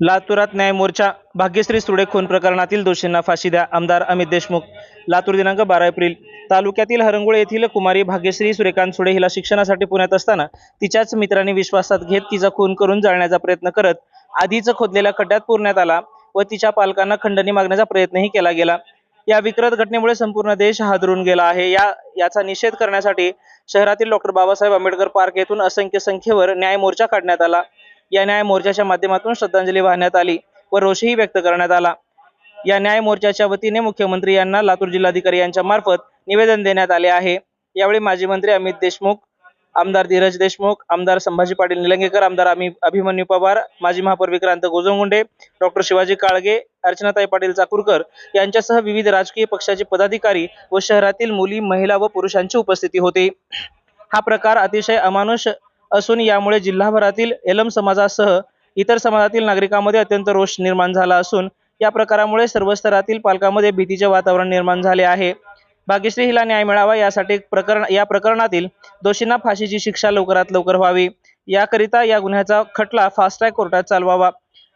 लातूरात न्याय मोर्चा भाग्यश्री सुडे खून प्रकरणातील दोषींना फाशी द्या आमदार अमित देशमुख. लातूर दिनांक बारा एप्रिल. तालुक्यातील हरंगुळे येथील कुमारी भाग्यश्री सूर्यकांत सुडे हिला शिक्षणासाठी पुण्यात असताना तिच्याच मित्रांनी विश्वासात घेत तिचा खून करून जाळण्याचा प्रयत्न करत आधीच खोदलेल्या खड्ड्यात पुरण्यात आला व तिच्या पालकांना खंडणी मागण्याचा प्रयत्नही केला गेला. या विकृत घटनेमुळे संपूर्ण देश हादरून गेला आहे. या याचा निषेध करण्यासाठी शहरातील डॉक्टर बाबासाहेब आंबेडकर पार्क येथून असंख्य संख्येवर न्याय मोर्चा काढण्यात आला. या न्याय मोर्चाच्या माध्यमातून श्रद्धांजली वाहण्यात आली व रोषही व्यक्त करण्यात आला. या न्याय मोर्चाच्या वतीने मुख्यमंत्री यांना लातूर जिल्हाधिकारी यांच्या मार्फत निवेदन देण्यात आले आहे. यावेळी माजी मंत्री अमित देशमुख आमदार धीरज देशमुख आमदार संभाजी पाटील निलंगेकर आमदार अमि अभिमन्यू पवार माजी महापौर विक्रांत गोजमगुंडे डॉक्टर शिवाजी काळगे अर्चनाताई पाटील चाकूरकर यांच्यासह विविध राजकीय पक्षाचे पदाधिकारी व शहरातील मुली महिला व पुरुषांची उपस्थिती होती. हा प्रकार अतिशय अमानुष असून यामुळे जिल्हाभरातील एलम समाजासह इतर समाजातील नागरिकांमध्ये अत्यंत रोष निर्माण झाला असून या प्रकारामुळे सर्व स्तरातील पालकांमध्ये भीतीचे वातावरण निर्माण झाले आहे. भाग्यश्री हिला न्याय मिळावा यासाठी प्रकरण या प्रकरणातील दोषींना फाशीची शिक्षा लवकरात लवकर व्हावी. याकरिता या गुन्ह्याचा खटला फास्ट ट्रॅक कोर्टात चालवावा.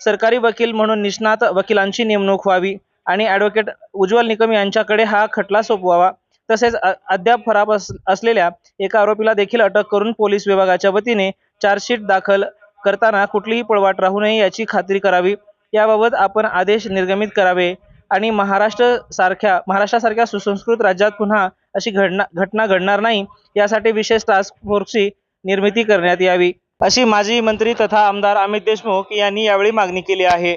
सरकारी वकील म्हणून निष्णात वकिलांची नेमणूक व्हावी आणि ॲडव्होकेट उज्ज्वल निकम यांच्याकडे हा खटला सोपवावा. तसेच अद्याप फरार अस- असलेल्या एका आरोपीला देखील अटक करून पोलीस विभागाच्या वतीने चार्जशीट दाखल करताना कुठलीही पळवाट राहू नये याची खात्री करावी. याबाबत आपण आदेश निर्गमित करावे आणि महाराष्ट्र सारख्या महाराष्ट्रासारख्या सुसंस्कृत राज्यात पुन्हा अशी घडना घटना घडणार नाही यासाठी विशेष टास्क फोर्सची निर्मिती करण्यात यावी. अशी माजी मंत्री तथा आमदार अमित देशमुख यांनी यावेळी मागणी केली आहे.